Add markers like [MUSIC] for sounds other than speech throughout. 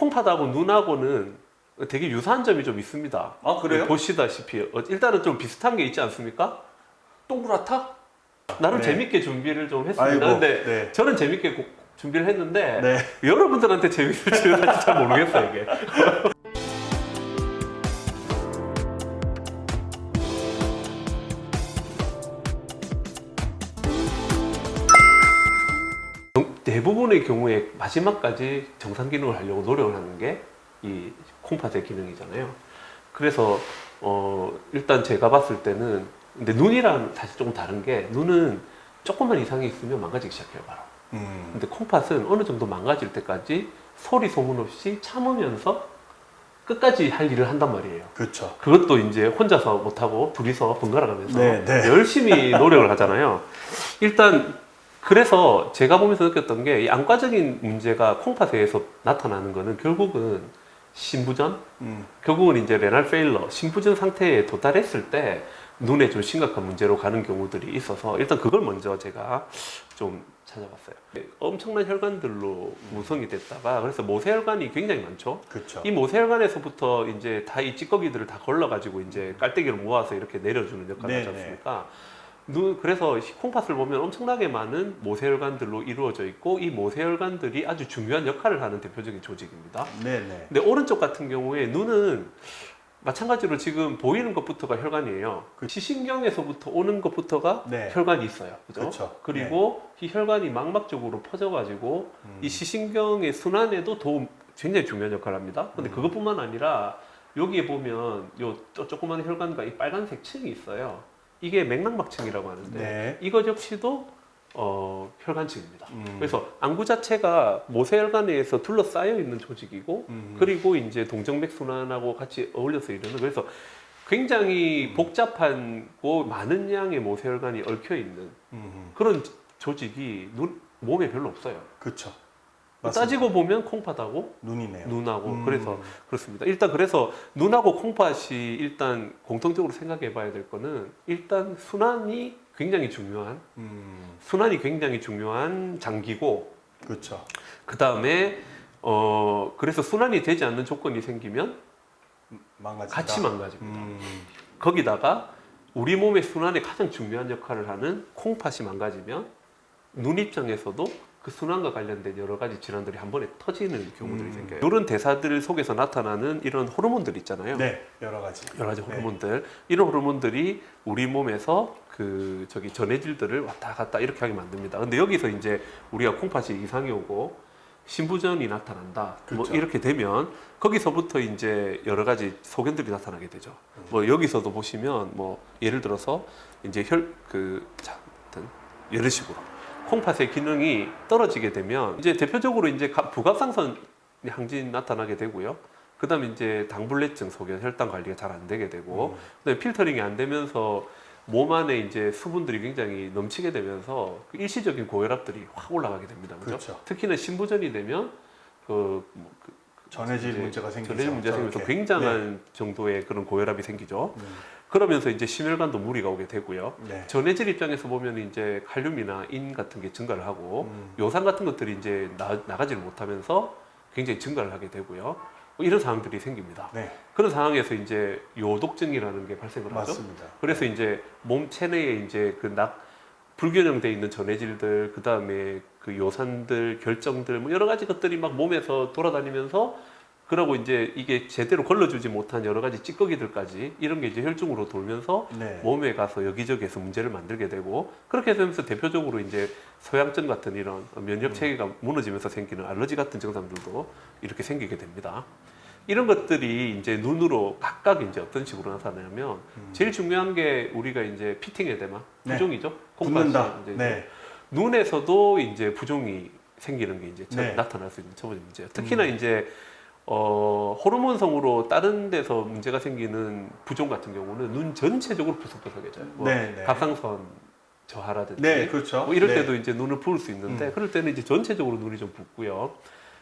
콩팥하고 눈하고는 되게 유사한 점이 좀 있습니다. 아 그래요? 보시다시피 어, 일단은 좀 비슷한 게 있지 않습니까? 동그랗다? 나름 네. 재밌게 준비를 좀 했습니다. 아이고, 근데 네. 저는 재밌게 고- 준비를 했는데 네. 여러분들한테 재밌을지는 사실 [LAUGHS] 잘 모르겠어요 이게. 대부분의 경우에 마지막까지 정상 기능을 하려고 노력을 하는 게 이 콩팥의 기능이잖아요. 그래서 어 일단 제가 봤을 때는 근데 눈이랑 사실 조금 다른 게 눈은 조금만 이상이 있으면 망가지기 시작해요 바로. 음. 근데 콩팥은 어느 정도 망가질 때까지 소리 소문 없이 참으면서 끝까지 할 일을 한단 말이에요. 그렇죠. 그것도 이제 혼자서 못하고 둘이서 번갈아 가면서 네, 네. 열심히 노력을 하잖아요. 일단 그래서 제가 보면서 느꼈던 게 이 안과적인 문제가 콩팥에서 나타나는 거는 결국은 신부전, 음. 결국은 이제 레날 페일러, 신부전 상태에 도달했을 때 눈에 좀 심각한 문제로 가는 경우들이 있어서 일단 그걸 먼저 제가 좀 찾아봤어요. 엄청난 혈관들로 구성이 됐다가 그래서 모세혈관이 굉장히 많죠. 그렇죠. 이 모세혈관에서부터 이제 다 이 찌꺼기들을 다 걸러가지고 이제 깔때기를 모아서 이렇게 내려주는 역할을 하지 네, 네. 않습니까? 눈, 그래서 콩팥을 보면 엄청나게 많은 모세혈관들로 이루어져 있고 이 모세혈관들이 아주 중요한 역할을 하는 대표적인 조직입니다. 네네. 근데 오른쪽 같은 경우에 눈은 마찬가지로 지금 보이는 것부터가 혈관이에요. 그- 시신경에서부터 오는 것부터가 네. 혈관이 있어요. 그죠? 그쵸. 리고이 혈관이 망막적으로 퍼져가지고 음. 이 시신경의 순환에도 도움 굉장히 중요한 역할을 합니다. 근데 음. 그것뿐만 아니라 여기에 보면 요 조- 조그만 혈관과 이 빨간색 층이 있어요. 이게 맥락막층이라고 하는데 네. 이것 역시도 어, 혈관층입니다. 음. 그래서 안구 자체가 모세혈관에서 둘러싸여 있는 조직이고 음. 그리고 이제 동정맥 순환하고 같이 어울려서 이루는 그래서 굉장히 음. 복잡하고 많은 양의 모세혈관이 얽혀 있는 음. 그런 조직이 눈, 몸에 별로 없어요. 그렇죠. 따지고 보면 콩팥하고 눈이네요. 눈하고 음. 그래서 그렇습니다. 일단 그래서 눈하고 콩팥이 일단 공통적으로 생각해 봐야 될 거는 일단 순환이 굉장히 중요한 음. 순환이 굉장히 중요한 장기고 그렇죠. 그 다음에 어 그래서 순환이 되지 않는 조건이 생기면 망가진다. 같이 망가집니다. 음. 거기다가 우리 몸의 순환에 가장 중요한 역할을 하는 콩팥이 망가지면 눈 입장에서도 그 순환과 관련된 여러 가지 질환들이 한 번에 터지는 경우들이 음. 생겨요. 이런 대사들 속에서 나타나는 이런 호르몬들 있잖아요. 네, 여러 가지. 여러 가지 네. 호르몬들 이런 호르몬들이 우리 몸에서 그 저기 전해질들을 왔다 갔다 이렇게 하게 만듭니다. 근데 여기서 이제 우리가 콩팥이 이상이 오고 신부전이 나타난다. 뭐 그렇죠. 이렇게 되면 거기서부터 이제 여러 가지 소견들이 나타나게 되죠. 음. 뭐 여기서도 보시면 뭐 예를 들어서 이제 혈그 자, 하여튼 이런 식으로 콩팥의 기능이 떨어지게 되면 이제 대표적으로 이제 가- 부갑상선 항진 나타나게 되고요. 그다음에 이제 당불내증 소견 혈당 관리가 잘 안 되게 되고 음. 그다음에 필터링이 안 되면서 몸 안에 이제 수분들이 굉장히 넘치게 되면서 그 일시적인 고혈압들이 확 올라가게 됩니다. 그죠? 그렇죠. 특히나 신부전이 되면 그, 뭐 그 전해질 문제가 생기죠. 전해질 문제가 저렇게. 굉장한 정도의 그런 고혈압이 생기죠. 네. 음. 그러면서 이제 심혈관도 무리가 오게 되고요. 네. 전해질 입장에서 보면 이제 칼륨이나 인 같은 게 증가를 하고 음. 요산 같은 것들이 이제 나, 나가지를 못하면서 굉장히 증가를 하게 되고요. 뭐 이런 상황들이 생깁니다. 네, 그런 상황에서 이제 요독증이라는 게 발생을 하죠. 맞습니다. 그래서 이제 몸 체내에 이제 그 낙 불균형돼 있는 전해질들 그 다음에 그 요산들 결정들 뭐 여러 가지 것들이 막 몸에서 돌아다니면서 그러고 이제 이게 제대로 걸러주지 못한 여러 가지 찌꺼기들까지 이런 게 이제 혈중으로 돌면서 네. 몸에 가서 여기저기에서 문제를 만들게 되고 그렇게 되면서 대표적으로 이제 소양증 같은 이런 면역 체계가 무너지면서 생기는 알러지 같은 증상들도 이렇게 생기게 됩니다. 이런 것들이 이제 눈으로 각각 이제 어떤 식으로 나타나냐면 음. 제일 중요한 게 우리가 이제 피팅 에데마 네. 부종이죠. 붓는다. 콩팥이 이제 네. 눈에서도 이제 부종이 생기는 게 이제 첫- 네. 나타날 수 있는 첫 번째 문제예요. 특히나 음. 이제 어, 호르몬성으로 다른 데서 문제가 생기는 부종 같은 경우는 눈 전체적으로 부석부석해져요. 뭐 네, 네. 갑상선 저하라든지 네, 그렇죠. 뭐 이럴 네. 때도 이제 눈을 부을 수 있는데 음. 그럴 때는 이제 전체적으로 눈이 좀 붓고요.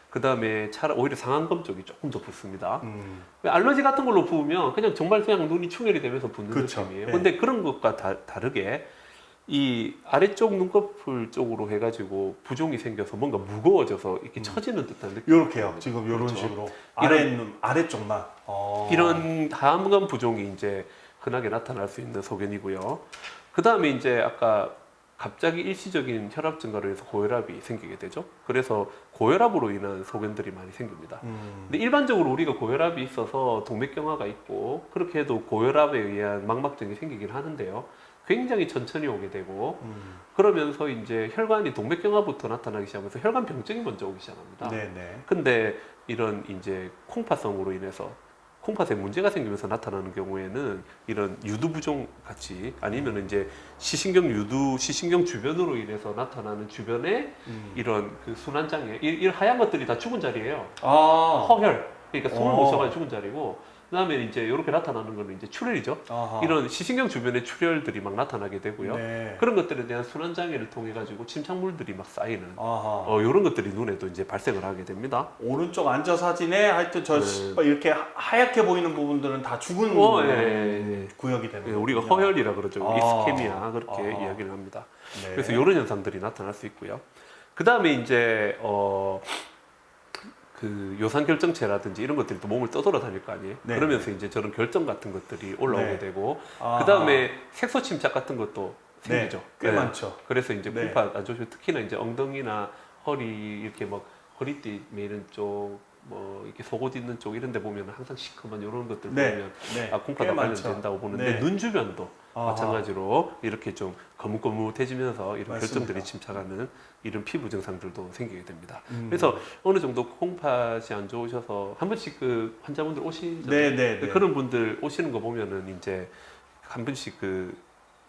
그 다음에 차라 오히려 상안검 쪽이 조금 더 붓습니다. 음. 알러지 같은 걸로 부으면 그냥 정말 그냥 눈이 충혈이 되면서 붓는 그렇죠. 느낌이에요. 네. 근데 그런 것과 다, 다르게 이 아래쪽 눈꺼풀 쪽으로 해가지고 부종이 생겨서 뭔가 무거워져서 이렇게 처지는 듯한 느낌. 요렇게요. 지금 요런 그렇죠. 식으로 아래 눈 아래쪽만. 어. 이런 다음간 부종이 이제 흔하게 나타날 수 있는 소견이고요. 그 다음에 이제 아까 갑자기 일시적인 혈압 증가로 해서 고혈압이 생기게 되죠. 그래서 고혈압으로 인한 소견들이 많이 생깁니다. 음. 근데 일반적으로 우리가 고혈압이 있어서 동맥경화가 있고 그렇게 해도 고혈압에 의한 망막증이 생기긴 하는데요. 굉장히 천천히 오게 되고 음. 그러면서 이제 혈관이 동맥경화부터 나타나기 시작하면서 혈관 병증이 먼저 오기 시작합니다. 네네. 근데 이런 이제 콩팥성으로 인해서 콩팥에 문제가 생기면서 나타나는 경우에는 이런 유두부종 같이 아니면 이제 시신경 유두 시신경 주변으로 인해서 나타나는 주변에 음. 이런 그 순환장애 이, 이 하얀 것들이 다 죽은 자리예요. 아. 허혈 그러니까 숨을 어. 못 쉬어가지고 죽은 자리고 그다음에 이제 이렇게 나타나는 거는 이제 출혈이죠. 아하. 이런 시신경 주변에 출혈들이 막 나타나게 되고요. 네. 그런 것들에 대한 순환 장애를 통해 가지고 침착물들이 막 쌓이는 아하. 어 이런 것들이 눈에도 이제 발생을 하게 됩니다. 오른쪽 앉아 사진에 하여튼 저 네. 시- 이렇게 하- 하얗게 보이는 부분들은 다 죽은 어, 예, 예, 예. 구역이 되는 예, 우리가 거군요. 허혈이라 그러죠. 아. 이스케미아 그렇게 아. 이야기를 합니다. 네. 그래서 이런 현상들이 나타날 수 있고요. 그 다음에 이제 어. 그 요산 결정체라든지 이런 것들이 또 몸을 떠돌아 다닐 거 아니에요. 네. 그러면서 이제 저런 결정 같은 것들이 올라오게 네. 되고 아하. 그 다음에 색소 침착 같은 것도 네, 생기죠. 꽤 네. 많죠. 그래서 이제 네. 콩팥 안 좋으시고 특히나 이제 엉덩이나 허리 이렇게 막 허리띠 매는 쪽, 뭐 이렇게 속옷 있는 쪽 이런 데 보면 항상 시커먼 이런 것들 네. 보면 네. 아 많죠. 관련된다고 보는데 네. 눈 주변도 아하. 마찬가지로 이렇게 좀 거뭇거뭇해지면서 이런 맞습니다. 결정들이 침착하는 이런 피부 증상들도 생기게 됩니다. 음. 그래서 어느 정도 콩팥이 안 좋으셔서 한 번씩 그 환자분들 오시잖아요. 네, 네, 네. 그런 분들 오시는 거 보면은 이제 한 번씩 그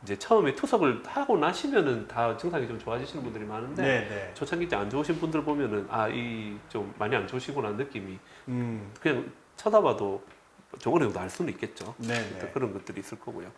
이제 처음에 투석을 하고 나시면은 다 증상이 좀 좋아지시는 분들이 많은데 네, 네. 초창기 때 안 좋으신 분들 보면은 아 이 좀 많이 안 좋으시구나 느낌이 음. 그냥 쳐다봐도 좀 어느 정도 알 수는 있겠죠. 네, 네. 그런 것들이 있을 거고요.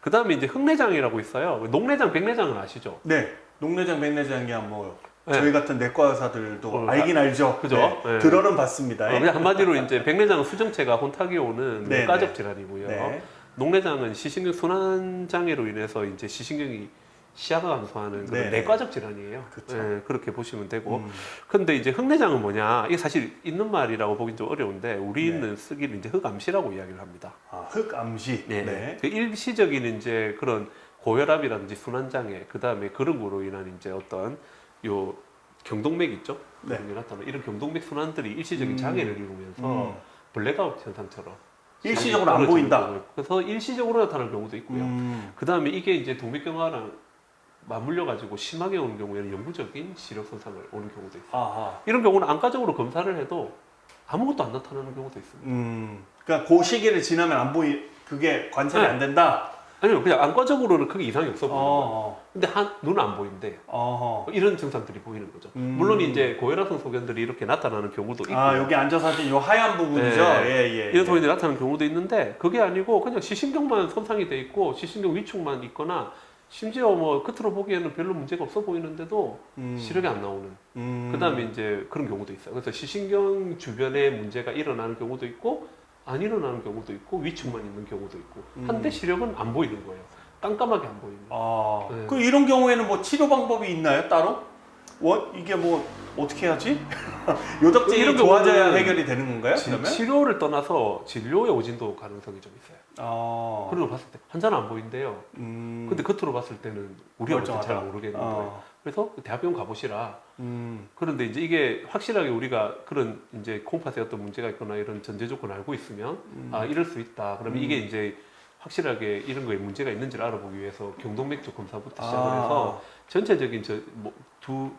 그 다음에 이제 흑내장이라고 있어요. 녹내장, 백내장은 아시죠? 네. 녹내장, 백내장이야 뭐 네. 저희 같은 내과 의사들도 어, 알긴 알죠. 그죠? 네. 네. 들어는 봤습니다. 어, 그냥 한마디로 이제 백내장은 수정체가 혼탁이 오는 네, 네. 질환이고요. 네. 녹내장은 시신경 순환 장애로 인해서 이제 시신경이 시야가 감소하는 그런 네. 내과적 질환이에요. 그쵸. 예, 그렇게 보시면 되고. 음. 근데 이제 흑내장은 뭐냐? 이게 사실 있는 말이라고 보긴 좀 어려운데 우리는 네. 쓰기를 이제 흑암시라고 이야기를 합니다. 아, 흑암시. 네. 네. 그 일시적인 이제 그런 고혈압이라든지 순환 장애, 그 다음에 그런 거로 인한 이제 어떤 요 경동맥 있죠? 네. 게 나타나 이런 경동맥 순환들이 일시적인 음. 장애를 이루면서 음. 블랙아웃 현상처럼 일시적으로 안 보인다. 그래서 일시적으로 나타나는 경우도 있고요. 음. 그 다음에 이게 이제 동맥경화랑 맞물려 가지고 심하게 오는 경우에는 영구적인 시력 손상을 오는 경우도 있어요. 아하. 이런 경우는 안과적으로 검사를 해도 아무것도 안 나타나는 경우도 있습니다. 음. 그러니까 그 시기를 지나면 안 보이 그게 관찰이 네. 안 된다. 아니요, 그냥 안과적으로는 크게 이상이 없어 보여요. 어. 근데 한 눈은 안 보이는데 어허. 이런 증상들이 보이는 거죠. 음. 물론 이제 고혈압성 소견들이 이렇게 나타나는 경우도 있고 아, 여기 앉아 사진 요 하얀 부분이죠. 네. 예, 예. 이런 예. 소견이 나타나는 경우도 있는데 그게 아니고 그냥 시신경만 손상이 돼 있고 시신경 위축만 있거나 심지어 뭐 겉으로 보기에는 별로 문제가 없어 보이는데도 음. 시력이 안 나오는 음. 그다음에 이제 그런 경우도 있어요. 그래서 시신경 주변에 문제가 일어나는 경우도 있고 안 일어나는 경우도 있고 위축만 있는 경우도 있고 음. 한데 시력은 안 보이는 거예요. 깜깜하게 안 보이는. 아, 네. 그 이런 경우에는 뭐 치료 방법이 있나요 따로? 원 이게 뭐 어떻게 하지? [LAUGHS] 요덕증이 이런 좋아져야 경우는 해결이 되는 건가요? 지- 그러면? 치료를 떠나서 진료의 오진도 가능성이 좀 있어요. 아, 그리고 봤을 때 환자는 안 보인대요. 음, 근데 겉으로 봤을 때는 우리가 멀쩡하다. 모르겠는 거예요. 아, 그래서 대학병원 가보시라. 음, 그런데 이제 이게 확실하게 우리가 그런 이제 콩팥에 어떤 문제가 있거나 이런 전제 조건을 알고 있으면 음. 아 이럴 수 있다. 그러면 음. 이게 이제 확실하게 이런 거에 문제가 있는지를 알아보기 위해서 경동맥 쪽 검사부터 아. 시작을 해서 전체적인 저뭐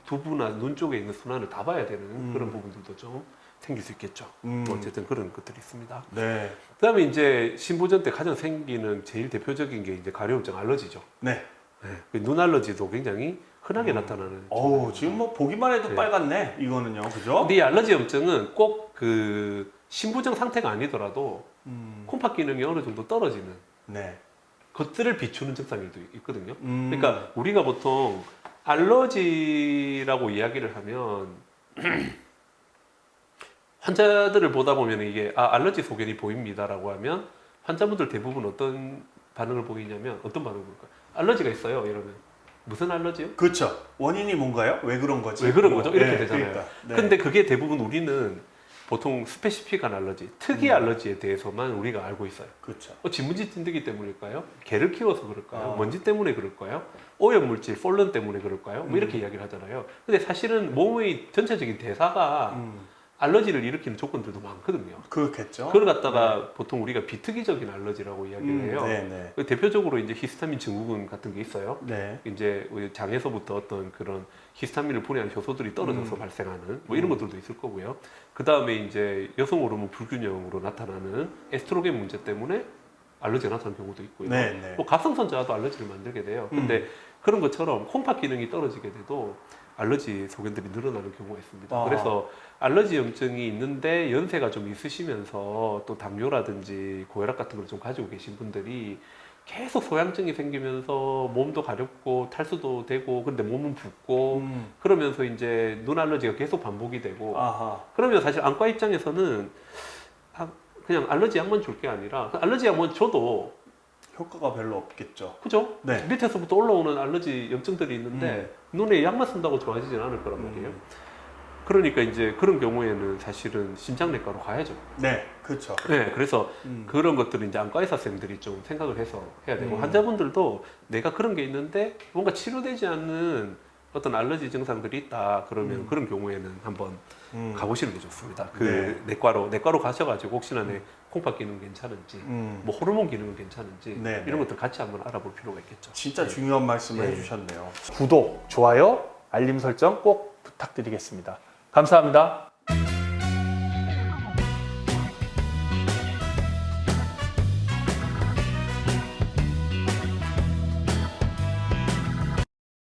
두부나 눈 쪽에 있는 순환을 다 봐야 되는 음. 그런 부분들도 좀 생길 수 있겠죠. 음. 뭐 어쨌든 그런 것들이 있습니다. 네, 그다음에 이제 신부전 때 가장 생기는 제일 대표적인 게 이제 가려움증 알러지죠. 네. 그눈 알러지도 굉장히 흔하게 음. 나타나는. 어우 질환입니다. 지금 뭐 보기만 해도 네. 빨갛네. 이거는요, 그죠? 근데 이 알러지 염증은 꼭 그 신부정 상태가 아니더라도 음, 콩팥 기능이 어느 정도 떨어지는 네. 것들을 비추는 증상들도 있거든요. 음, 그러니까 우리가 보통 알러지라고 이야기를 하면 [CLEARS THROAT] 환자들을 보다 보면 이게 아 알러지 소견이 보입니다라고 하면 환자분들 대부분 어떤 반응을 보이냐면 어떤 반응을 보일까요? 알러지가 있어요 이러면 무슨 알러지요? 그렇죠. 원인이 뭔가요? 왜 그런 거지? 왜 그런 거죠? 이렇게 네, 되잖아요. 그러니까. 네. 근데 그게 대부분 우리는 보통 스페시픽한 알러지, 특이 음. 알러지에 대해서만 우리가 알고 있어요. 그렇죠. 어, 진문지 찐득이 때문일까요? 개를 키워서 그럴까요? 아. 먼지 때문에 그럴까요? 오염물질, 폴런 때문에 그럴까요? 뭐 이렇게 이야기를 하잖아요. 근데 사실은 몸의 전체적인 대사가 음, 알러지를 일으키는 조건들도 많거든요. 그렇겠죠. 그걸 갖다가 보통 우리가 비특이적인 알러지라고 이야기를 음, 해요. 네, 네. 그 대표적으로 이제 히스타민 증후군 같은 게 있어요. 네. 이제 장에서부터 어떤 그런 히스타민을 분해하는 효소들이 떨어져서 음. 발생하는 뭐 이런 음. 것들도 있을 거고요. 그 다음에 이제 여성 호르몬 불균형으로 나타나는 에스트로겐 문제 때문에 알러지가 나타나는 경우도 있고요. 네, 네. 뭐 갑상선자도 알러지를 만들게 돼요. 음. 근데 그런 것처럼 콩팥 기능이 떨어지게 돼도 알러지 소견들이 늘어나는 경우가 있습니다. 아. 그래서 알러지 염증이 있는데 연세가 좀 있으시면서 또 당뇨라든지 고혈압 같은 걸 좀 가지고 계신 분들이 계속 소양증이 생기면서 몸도 가렵고 탈수도 되고 근데 몸은 붓고 음, 그러면서 이제 눈 알러지가 계속 반복이 되고 아하. 그러면 사실 안과 입장에서는 아, 그냥 알러지 약만 줄 게 아니라 그 알러지 약만 줘도 효과가 별로 없겠죠. 그죠? 네. 밑에서부터 올라오는 알러지 염증들이 있는데 눈에 약만 쓴다고 좋아지진 않을 거란 말이에요. 음, 그러니까 이제 그런 경우에는 사실은 심장내과로 가야죠. 네, 그렇죠. 네, 그래서 음, 그런 것들을 이제 안과 의사쌤들이 좀 생각을 해서 해야 되고 음. 환자분들도 내가 그런 게 있는데 뭔가 치료되지 않는 어떤 알러지 증상들이 있다 그러면 음. 그런 경우에는 한번 음, 가보시는 게 좋습니다. 그 네. 내과로 내과로 가셔가지고 혹시나 내 콩팥 기능 괜찮은지 음. 뭐 호르몬 기능은 괜찮은지 네, 이런 네. 것들 같이 한번 알아볼 필요가 있겠죠. 진짜 중요한 말씀을 네. 해주셨네요. 구독, 좋아요, 알림 설정 꼭 부탁드리겠습니다. 감사합니다.